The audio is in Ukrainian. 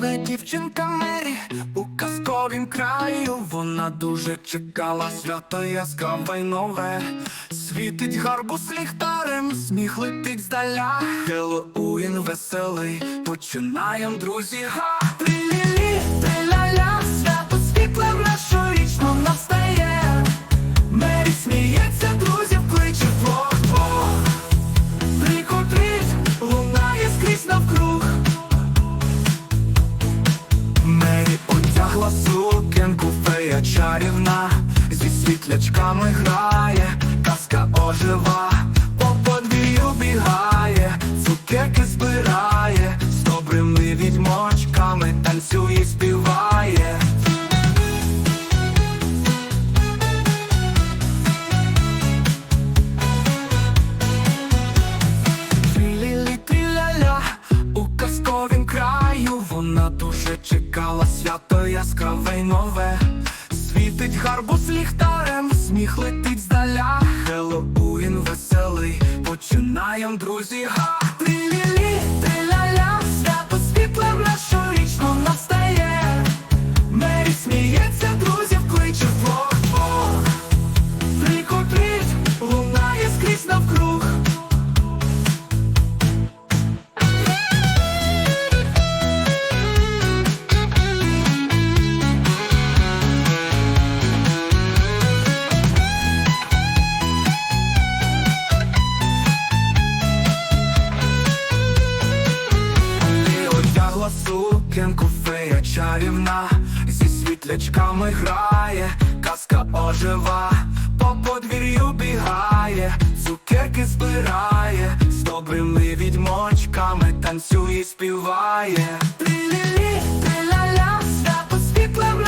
Але дівчинка Мері у казковім краю Вона дуже чекала свято яскраве й нове. Світить гарбуз ліхтарем, сміх летить здаля. Хеллоуін веселий, починаєм, друзі, га одягла сукенку, фея чарівна, зі світлячками грає, казка ожива, по подвію бігає, чекала свято яскраве й нове. Світить гарбуз ліхтарем, сміх летить здаля. Хеллоуін веселий, починаєм, друзі, га Сукенку фея чарівна, зі світлячками грає, казка ожива, по подвір'ю бігає, цукерки збирає, з добрими відьмочками танцює, співає. Трі-лі-лі, трі-ля-ля, свято світле в